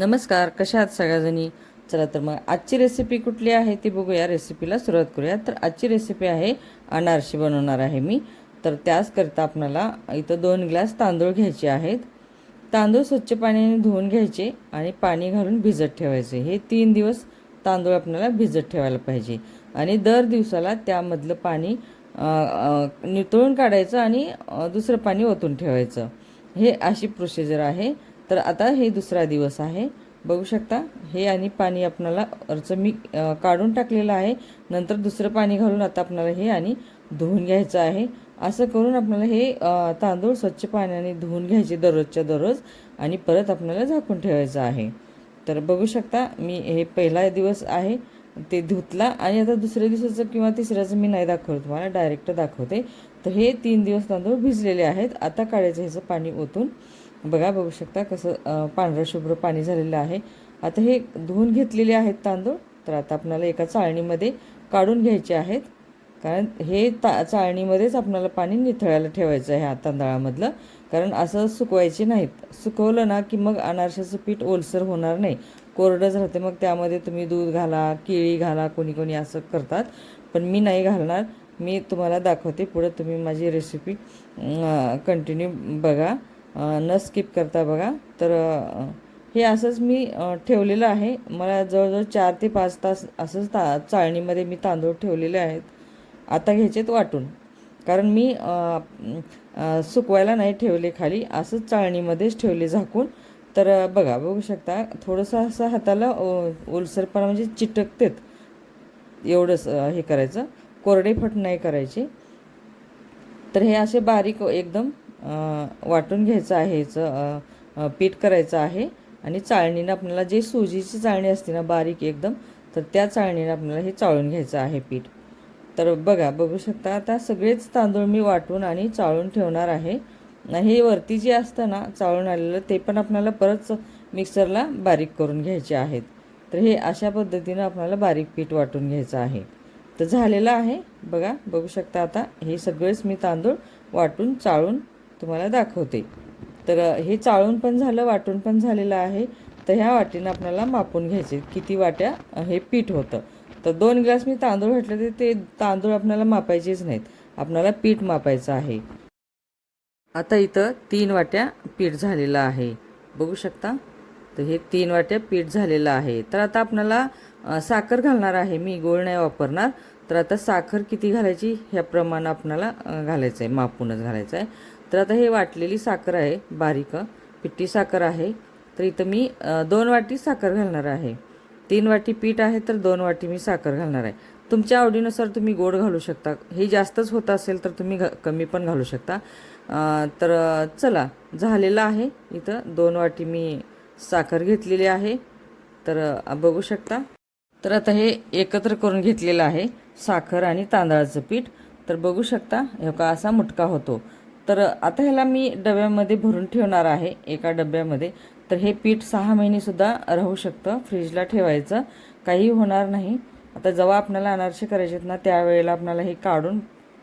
नमस्कार कशा आहात सगळ्याजणी? चला तर मग आजची रेसिपी कुठली आहे ती बघूया. रेसिपीला सुरुवात करूया. तर आजची रेसिपी आहे अनारशी बनवणार आहे मी. तर त्याचकरता आपणाला इथं दोन ग्लास तांदूळ घ्यायचे आहेत. तांदूळ स्वच्छ पाण्याने धुवून घ्यायचे आणि पाणी घालून भिजत ठेवायचे. हे तीन दिवस तांदूळ आपल्याला भिजत ठेवायला पाहिजे. आणि दर दिवसाला त्यामधलं पाणी नितळून काढायचं आणि दुसरं पाणी ओतून ठेवायचं. हे अशी प्रोसिजर आहे. तर आता हे दुसरा दिवस आहे. बघू शकता हे आणि पाणी आपणाला अर्ज मी काढून टाकलेलं आहे. नंतर दुसरं पाणी घालून आता आपल्याला हे आणि धुवून घ्यायचं आहे. असं करून आपल्याला हे तांदूळ स्वच्छ पाण्याने धुवून घ्यायचे दररोजच्या दररोज आणि परत आपल्याला झाकून ठेवायचं आहे. तर बघू शकता मी हे पहिला दिवस आहे. ते धुतला आणि आता दुसऱ्या दिवसाचं किंवा तिसऱ्याचं मी नाही दाखवत तुम्हाला डायरेक्ट दाखवते. तर हे तीन दिवस तांदूळ भिजलेले आहेत. आता काढायचं ह्याचं पाणी ओतून. बघा बघू शकता कसं पांढरं शुभ्र पाणी झालेलं आहे. आता हे धुवून घेतलेले आहेत तांदूळ तर आता आपल्याला एका चाळणीमध्ये काढून घ्यायचे आहेत. कारण हे ता चाळणीमध्येच आपल्याला पाणी निथळायला ठेवायचं आहे ह्या तांदळामधलं. कारण असं सुकवायचे नाहीत. सुकवलं ना की मग अनारशाचं पीठ ओलसर होणार नाही. कोरडंच राहते. मग त्यामध्ये तुम्ही दूध घाला केळी घाला कोणी कोणी असं करतात. पण मी नाही घालणार. मी तुम्हाला दाखवते. पुढं तुम्ही माझी रेसिपी कंटिन्यू बघा. न स्किप करता बघा. तर हे असंच मी ठेवलेलं आहे. मला जवळजवळ चार ते पाच तास असंच ता चाळणीमध्ये मी तांदूळ ठेवलेले आहेत. आता घ्यायचेत वाटून. कारण मी सुकवायला नाही ठेवले खाली. असंच चाळणीमध्येच ठेवले झाकून. तर बघा बघू शकता. थोडंसं असं हाताला ओलसरपणा म्हणजे चिटकतेत. एवढंच हे करायचं. कोरडे फट नाही करायचे. तर हे असे बारीक एकदम वाटून घ्यायचं आहे पीठ करायचं आहे आणि चाळणीनं आपल्याला जे सुजीची चाळणी असते ना बारीक एकदम तर त्या चाळणीनं आपल्याला हे चाळून घ्यायचं आहे पीठ. तर बघा बघू शकता आता सगळेच तांदूळ मी वाटून आणि चाळून ठेवणार आहे. हे वरती जे असतं ना चाळून आलेलं ते पण आपल्याला परत मिक्सरला बारीक करून घ्यायचे आहेत. तर हे अशा पद्धतीनं आपल्याला बारीक पीठ वाटून घ्यायचं आहे. तर झालेलं आहे. बघा बघू शकता आता हे सगळेच मी तांदूळ वाटून चाळून तुम्हाला दाखवते. तर हे चाळून पण झालं वाटून पण झालेलं आहे. तर ह्या वाटीनं आपल्याला मापून घ्यायचे. किती वाट्या हे पीठ होतं. तर दोन ग्लास मी तांदूळ घातले तर ते तांदूळ आपल्याला मापायचेच नाहीत. आपल्याला पीठ मापायचं आहे. आता इथं तीन वाट्या पीठ झालेलं आहे. बघू शकता? तर हे तीन वाट्या पीठ झालेलं आहे. तर आता आपल्याला साखर घालणार आहे मी. गोळ नाही वापरणार. तर आता साखर किती घालायची ह्या प्रमाण आपणाला घालायचं आहे मापूनच घालायचं आहे तर आता हे वाटलेली साखर आहे बारीक पिट्टी साखर आहे. तर इथं मी दोन वाटी साखर घालणार आहे. तीन वाटी पीठ आहे तर दोन वाटी मी साखर घालणार आहे. तुमच्या आवडीनुसार तुम्ही गोड घालू शकता. हे जास्तच होत असेल तर तुम्ही घ कमी पण घालू शकता. तर चला झालेलं आहे. इथं दोन वाटी मी साखर घेतलेली आहे. तर बघू शकता. तर आता हे एकत्र करून घेतलेलं आहे साखर आणि तांदळाचं पीठ. तर बघू शकता हे का असा मुटका होतो. तर आता ह्याला मी डब्यामध्ये भरून ठेवणार आहे एका डब्यामध्ये. तर हे पीठ सहा महिनेसुद्धा राहू शकतं फ्रीजला ठेवायचं. काही होणार नाही. आता जेव्हा आपल्याला अनारसे करायचे आहेत ना त्यावेळेला आपल्याला हे काढून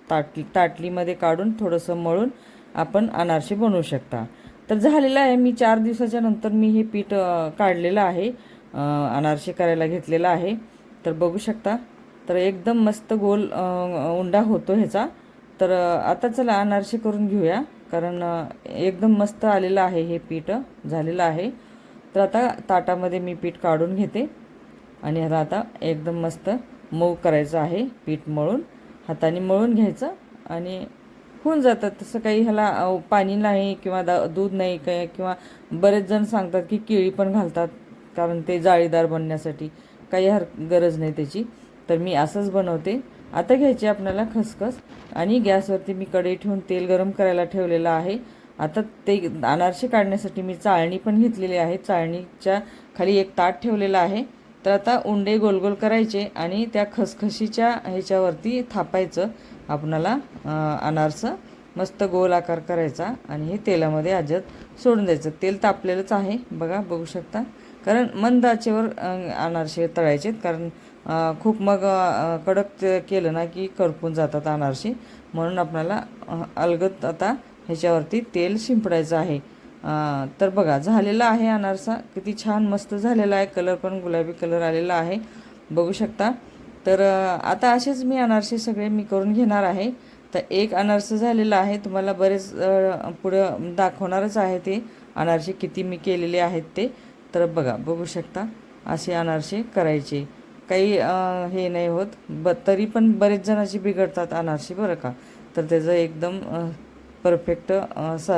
ताटली ताटलीमध्ये काढून थोडंसं मळून आपण अनारसे बनवू शकता. तर झालेलं आहे मी चार दिवसाच्या नंतर मी हे पीठ काढलेलं आहे. अनारसे करायला घेतलेलं आहे. तर बघू शकता. तर एकदम मस्त गोल उंडा होतो ह्याचा. तर आता चला अनारसे करून घेऊया. कारण एकदम मस्त आलेलं आहे हे पीठ. झालेलं आहे. तर आता ताटामध्ये मी पीठ काढून घेते. आणि ह्याला आता एकदम मस्त मऊ करायचं आहे पीठ मळून. हाताने मळून घ्यायचं. आणि होऊन जातात तसं काही ह्याला पाणी नाही किंवा दा दूध नाही काय किंवा बरेच जण सांगतात की केळी पण घालतात. कारण ते जाळीदार बनण्यासाठी काही हर गरज नाही त्याची. तर मी असंच बनवते. आता घ्यायची आपल्याला खसखस आणि गॅसवरती मी कढई ठेवून तेल गरम करायला ठेवलेलं आहे. आता ते अनारसे काढण्यासाठी मी चाळणी पण घेतलेली आहे. चाळणीच्या खाली एक ताट ठेवलेलं आहे. तर आता उंडे गोल गोल करायचे आणि त्या खसखशीच्या ह्याच्यावरती थापायचं. आपणाला अनारसं मस्त गोल आकार करायचा आणि हे तेलामध्ये अजत सोडून द्यायचं. तेल तापलेलंच आहे. बघा बघू शकता. कारण मंद आचेवर अनारसे तळायचे कारण खूप मग कडक केलं ना की करपून जातात अनारसे म्हणून आपल्याला अलगत आता ह्याच्यावरती तेल शिंपडायचं आहे. तर बघा झालेला आहे अनारसा. किती छान मस्त झालेला आहे. कलर पण गुलाबी कलर आलेला आहे. बघू शकता. तर आता असेच मी अनारसे सगळे मी करून घेणार आहे. तर एक अनारसं झालेला आहे. तुम्हाला बरेच पुढं दाखवणारच आहे ते. अनारसे किती मी केलेले आहेत ते. तर बघा बघू शकता असे अनारसे करायचे. काही हे नाही होत ब तरी पण बरेच जणांची बिघडतात अनारसे बरं का. तर त्याचं एकदम परफेक्ट स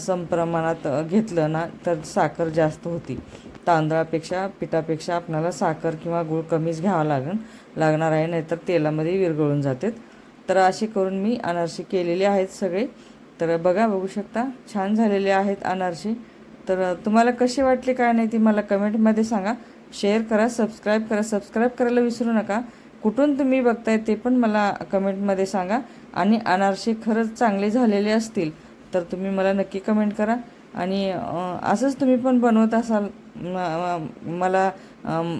संप्रमाणात घेतलं ना तर साखर जास्त होती. तांदळापेक्षा पिठापेक्षा आपणाला साखर किंवा गूळ कमीच घ्यावा लागेल लागणार आहे नाहीतर तेलामध्ये विरघळून जातात. तर असे करून मी अनारसे केलेले आहेत सगळे. तर बघा बघू शकता छान झालेले आहेत अनारसे. तर तुम्हाला कशी वाटली काय नाही ती मला कमेंटमध्ये सांगा. शेअर करा सबस्क्राईब करा. सबस्क्राईब करायला विसरू नका. कुठून तुम्ही बघताय ते पण मला कमेंटमध्ये सांगा. आणि अनारसे खरंच चांगले झालेले असतील तर तुम्ही मला नक्की कमेंट करा. आणि असंच तुम्ही पण बनवत असाल मला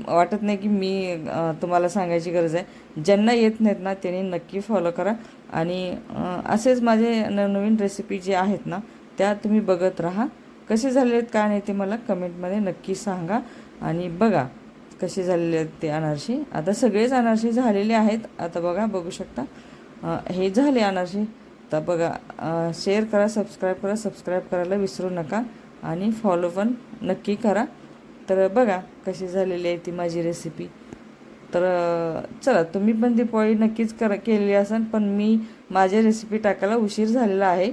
वाटत नाही की मी तुम्हाला सांगायची गरज आहे. ज्यांना येत नाहीत ना त्यांनी नक्की फॉलो करा. आणि असेच माझे नवनवीन रेसिपी जे आहेत ना त्या तुम्ही बघत राहा. कसे झाले आहेत काय नाही ते मला कमेंटमध्ये नक्की सांगा. आणि बघा कसे झालेले आहेत ते अनारसे. आता सगळेच अनारसे झालेले आहेत. आता बघा बघू शकता. हे झाले अनारसे. तर बघा शेअर करा सबस्क्राईब करा. सबस्क्राईब करायला विसरू नका. आणि फॉलो पण नक्की करा. तर बघा कशी झालेली आहे ती माझी रेसिपी तर चला तुम्ही पण ती पोळी नक्कीच करा केलेली असाल पण मी माझ्या रेसिपी टाकायला उशीर झालेला आहे.